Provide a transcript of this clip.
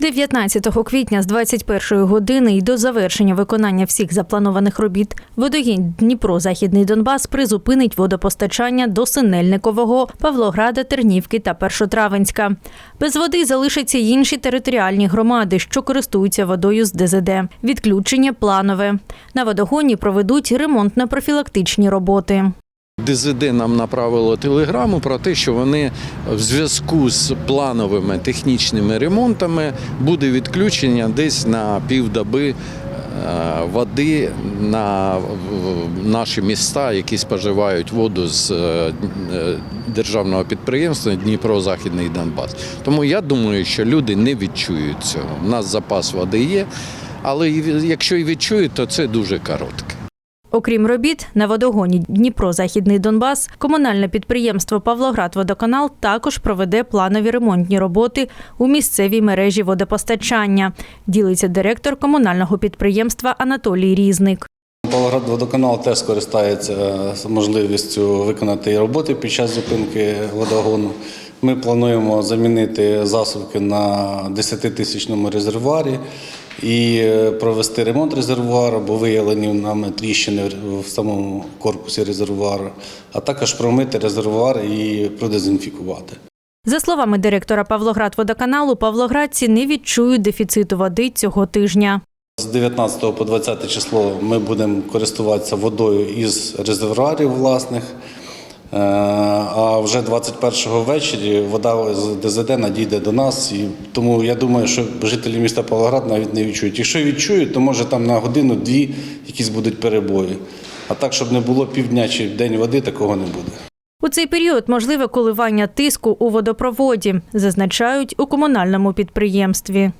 19 квітня з 21 години і до завершення виконання всіх запланованих робіт водогін Дніпро Західний Донбас призупинить водопостачання до Синельникового, Павлограда, Тернівки та Першотравенська. Без води залишаться й інші територіальні громади, що користуються водою з ДЗД. Відключення планове. На водогоні проведуть ремонтно-профілактичні роботи. ДЗД нам направило телеграму про те, що вони в зв'язку з плановими технічними ремонтами буде відключення десь на півдоби е, води на наші міста, які споживають воду з е, державного підприємства Дніпро Західний Донбас. Тому я думаю, що люди не відчують цього. У нас запас води є, але якщо і відчують, то це дуже коротке. Окрім робіт, на водогоні Дніпро Західний Донбас комунальне підприємство Павлоград-Водоканал також проведе планові ремонтні роботи у місцевій мережі водопостачання. Ділиться директор комунального підприємства Анатолій Різник. Павлоград водоканал теж скористається е, можливістю виконати роботи під час зупинки водогону. Ми плануємо замінити засувки на 10-тисячному резервуарі і е, провести ремонт резервуару, бо виявлені нами тріщини в самому корпусі резервуару, а також промити резервуар і продезінфікувати. За словами директора Павлоград-Водоканалу, павлоградці не відчують дефіциту води цього тижня. З 19 по 20 число ми будемо користуватися водою із резервуарів власних. Е, А вже 21 ввечері вода з ДЗД надійде до нас, і тому я думаю, що жителі міста Павлоград навіть не відчують. Якщо відчують, то може там на годину-дві якісь будуть перебої. А так, щоб не було півдня чи день води, такого не буде. У цей період можливе коливання тиску у водопроводі, зазначають у комунальному підприємстві.